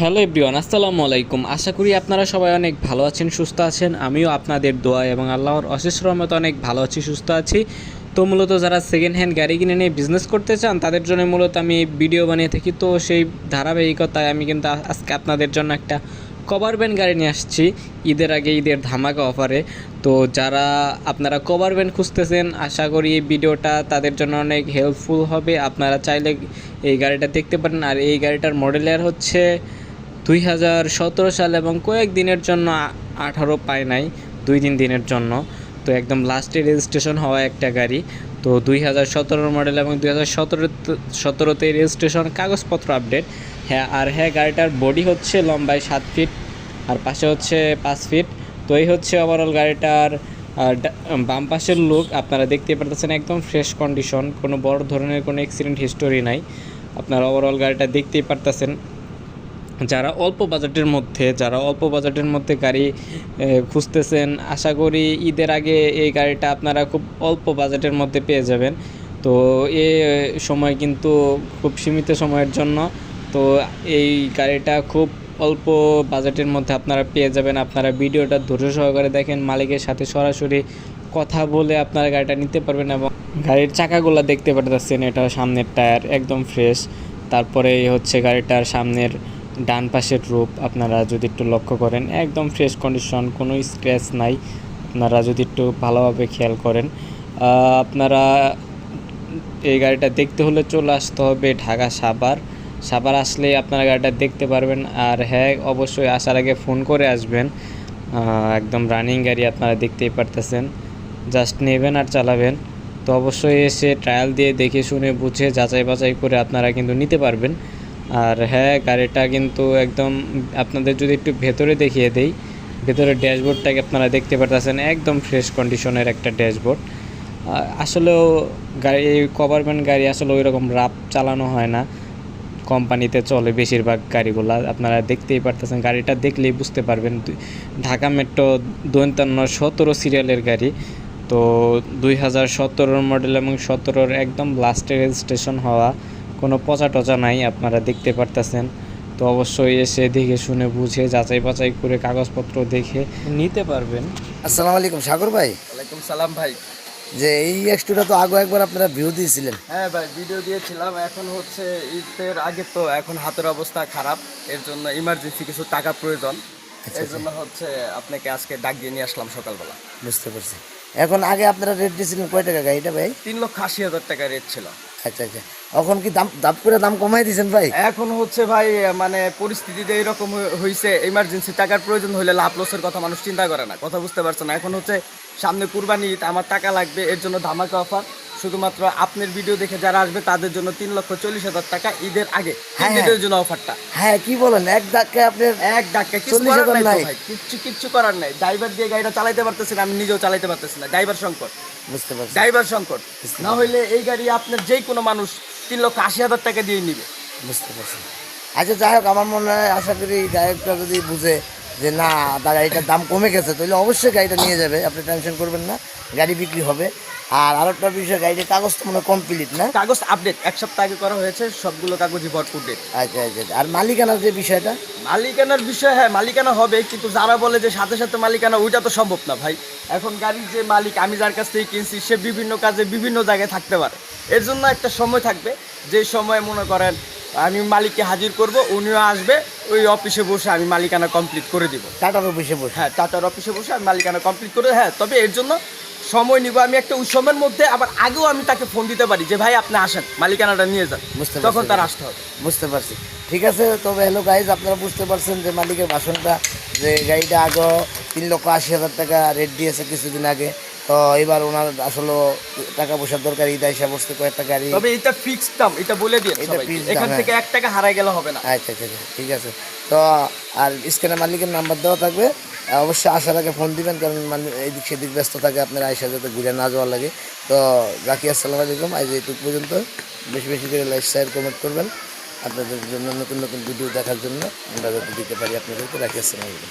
Hello everyone, আসসালামু আলাইকুম। আশা করি আপনারা সবাই অনেক ভালো আছেন, সুস্থ আছেন। আমিও আপনাদের দোয়া এবং আল্লাহর অশেষ রহমতে অনেক ভালো আছি, সুস্থ আছি। তো মূলত যারা সেকেন্ড হ্যান্ড গাড়ি কিনে নিয়ে বিজনেস করতে চান, তাদের জন্য মূলত আমি ভিডিও বানিয়ে থাকি। তো সেই ধারাবাহিকতায় আমি কিন্তু আজকে আপনাদের জন্য একটা কভার ব্যান্ড গাড়ি নিয়ে আসছি। ঈদের আগে ঈদের ধামাকা অফারে তো যারা আপনারা কভার ব্যান্ড খুঁজতেছেন, আশা করি এই ভিডিওটা তাদের জন্য অনেক হেল্পফুল হবে। আপনারা চাইলে এই গাড়িটা দেখতে পারেন। আর এই গাড়িটার মডেলের হচ্ছে দুই হাজার সতেরো সাল এবং কয়েক দিনের জন্য আঠারো পায় নাই, দুই তিন দিনের জন্য। তো একদম লাস্টে রেজিস্ট্রেশন হওয়া একটা গাড়ি। তো দুই হাজার সতেরোর মডেল এবং দুই হাজার সতেরো সতেরোতে রেজিস্ট্রেশন কাগজপত্র আপডেট হ্যাঁ আর হ্যাঁ গাড়িটার বডি হচ্ছে লম্বায় সাত ফিট আর পাশে হচ্ছে পাঁচ ফিট তো এই হচ্ছে ওভারঅল গাড়িটার বাম পাশের লুক আপনারা দেখতে পারতেছেন একদম ফ্রেশ কন্ডিশন কোনো বড় ধরনের কোনো অ্যাক্সিডেন্ট হিস্টোরি নাই। আপনারা ওভারঅল গাড়িটা দেখতেই পারতেছেন। যারা অল্প বাজেটের মধ্যে, যারা অল্প বাজেটের মধ্যে গাড়ি খুঁজতেছেন, আশা করি ঈদের আগে এই গাড়িটা আপনারা খুব অল্প বাজেটের মধ্যে পেয়ে যাবেন। তো এ সময় কিন্তু খুব সীমিত সময়ের জন্য, তো এই গাড়িটা খুব অল্প বাজেটের মধ্যে আপনারা পেয়ে যাবেন। আপনারা ভিডিওটা ধৈর্য সহকারে দেখেন, মালিকের সাথে সরাসরি কথা বলে আপনারা গাড়িটা নিতে পারবেন এবং গাড়ির চাকাগুলো দেখতে পারতেছেন, এটা সামনের টায়ার একদম ফ্রেশ। তারপরে হচ্ছে গাড়িটার সামনের ডান পাশের রূপ আপনারা যদি একটু লক্ষ্য করেন, একদম ফ্রেশ কন্ডিশন কোনো স্ক্র্যাচ নাই। আপনারা যদি একটু ভালোভাবে খেয়াল করেন আপনারা এই গাড়িটা দেখতে হলে চলে আসতে হবে ঢাকা সাভার। সাভার আসলে আপনারা গাড়িটা দেখতে পারবেন আর হ্যাঁ অবশ্যই আসার আগে ফোন করে আসবেন। একদম রানিং গাড়ি আপনারা দেখতেই পারতেছেন। জাস্ট নেবেন আর চালাবেন। তো অবশ্যই এসে ট্রায়াল দিয়ে দেখে শুনে বুঝে যাচাই বাছাই করে আপনারা কিন্তু নিতে পারবেন। আর হ্যাঁ গাড়িটা কিন্তু একদম আপনাদের যদি একটু ভেতরে দেখিয়ে দেই ভেতরে ড্যাশবোর্ডটাকে আপনারা দেখতে পারতেছেন, একদম ফ্রেশ কন্ডিশনের একটা ড্যাশবোর্ড। আসলেও গাড়ি কভারম্যান্ট গাড়ি আসলে ওই রকম রাপ চালানো হয় না। কোম্পানিতে চলে বেশিরভাগ গাড়িগুলো, আপনারা দেখতেই পারতেছেন, গাড়িটা দেখলেই বুঝতে পারবেন। ঢাকা মেট্রো দৈন্তান্ন সতেরো সিরিয়ালের গাড়ি। তো দুই হাজার সতেরোর মডেল এবং সতেরোর একদম লাস্টে রেজিস্ট্রেশন হওয়া কোনো পচা টচা নাই আপনারা দেখতে পারতেছেন। তো অবশ্যই এসে দেখে শুনে বুঝে যাচাই বাছাই করে কাগজপত্র দেখে নিতে পারবেন। আসসালামু আলাইকুম সাগর ভাই। ওয়ালাইকুম সালাম ভাই। যে এই এক্সটুটা তো আগে একবার আপনারা ভিউ দিয়েছিলেন। হ্যাঁ ভাই ভিডিও দিয়েছিলাম। এখন হচ্ছে ঈদের আগে তো এখন হাতের অবস্থা খারাপ। এর জন্য ইমার্জেন্সি কিছু টাকা প্রয়োজন। এর জন্য হচ্ছে আপনাকে আজকে ডাক দিয়ে নিয়ে আসলাম সকালবেলা। বুঝতে পারছি। এখন আগে আপনারা রেট দিয়েছিলেন কয় টাকা গাড়িটা ভাই? তিন লক্ষ আশি হাজার টাকা রেট ছিল। আচ্ছা আচ্ছা। এখন কি দাম দাম করে দাম কমাই দিয়েছেন ভাই? এখন হচ্ছে ভাই মানে পরিস্থিতিতে এরকম হয়েছে ইমার্জেন্সি টাকার প্রয়োজন হলে লাভ লসের কথা মানুষ চিন্তা করে না। কথা বুঝতে পারছে না। এখন হচ্ছে সামনে কুরবানি আমার টাকা লাগবে, এর জন্য ধামাকা অফার শুধুমাত্র আপনার ভিডিও দেখে যারা আসবে তাদের জন্য তিন লক্ষ চল্লিশ হাজার টাকা ঈদের আগে হ্যাঁ, ঈদের জন্য অফারটা হ্যাঁ কি বলেন? এক ধাক্কায় আপনার এক ডাক্কা চল্লিশ হাজার নাই। কিচ্ছু কিচ্ছু করার নাই। ড্রাইভার দিয়ে গাড়িটা চালাইতে পারতেছি না আমি নিজেও চালাইতে পারতেছি না। ড্রাইভার সংকট। বুঝতে পারছি। ড্রাইভার সংকট। না হইলে এই গাড়ি আপনার যে কোনো মানুষ তিন লক্ষ আশি হাজার টাকা দিয়ে নিবে। বুঝতে পারছি। আচ্ছা যাই হোক আমার মনে হয় আশা করি গায়কটা যদি বুঝে যে না তার গাড়িটার দাম কমে গেছে তাহলে অবশ্যই গাড়িটা নিয়ে যাবে আপনি টেনশন করবেন না গাড়ি বিক্রি হবে। আর আরেকটা বিষয় গাড়িটার কাগজ তো মনে কমপ্লিট না? কাগজ আপডেট এক সপ্তাহ আগে করা হয়েছে সবগুলো কাগজই ভরপুর ডেট আচ্ছা আচ্ছা আচ্ছা। আর মালিকানার যে বিষয়টা? মালিকানার বিষয় হ্যাঁ মালিকানা হবে কিন্তু যারা বলে যে সাথে সাথে মালিকানা ওইটা তো সম্ভব না ভাই। এখন গাড়ির যে মালিক আমি যার কাছ থেকে কিনছি সে বিভিন্ন কাজে বিভিন্ন জায়গায় থাকতে পারে। এর জন্য একটা সময় থাকবে যে সময় মনে করেন আমি মালিককে হাজির করব উনিও আসবে ওই অফিসে বসে আমি মালিকানা কমপ্লিট করে দিব। টাটার অফিসে বসে? হ্যাঁ টাটার অফিসে বসে আমি মালিকানা কমপ্লিট করে হ্যাঁ তবে এর জন্য সময় নিব। আমি একটা উৎসবের সময়ের মধ্যে আবার আগেও আমি তাকে ফোন দিতে পারি যে ভাই আপনি আসেন মালিকানাটা নিয়ে যান। বুঝতে তখন তার আসতে হবে। বুঝতে পারছি। ঠিক আছে তবে হ্যালো গাইজ আপনারা বুঝতে পারছেন যে মালিকের বাসনটা যে গাড়িটা আগে তিন লক্ষ আশি হাজার টাকা রেট দিয়েছে কিছুদিন আগে। তো এবার ওনার আসলে টাকা পয়সার দরকার ঈদ হিসাব বসতে কয়েকটা গাড়ি তবে এটা ফিক্সড দাম এটা বলে দিয়ে এটা এখান হ্যাঁ। থেকে এক টাকা হারাই গেলে হবে না। আচ্ছা আচ্ছা আচ্ছা, ঠিক আছে। তো আর স্ক্যানের মালিকের নাম্বার দেওয়া থাকবে। অবশ্যই আসার আগে ফোন দিবেন কারণ মানে এদিক সেদিক ব্যস্ত থাকে আপনার আয়সা যাতে ঘুরে না যাওয়া লাগে। তো রাখি আসসালামু আলাইকুম। আজ এইটুক পর্যন্ত। বেশি বেশি করে লাইক শেয়ার কমেন্ট করবেন। আপনাদের জন্য নতুন নতুন ভিডিও দেখার জন্য আমরা যাতে দিতে পারি আপনাদেরকে। রাখি আসসালামু আলাইকুম।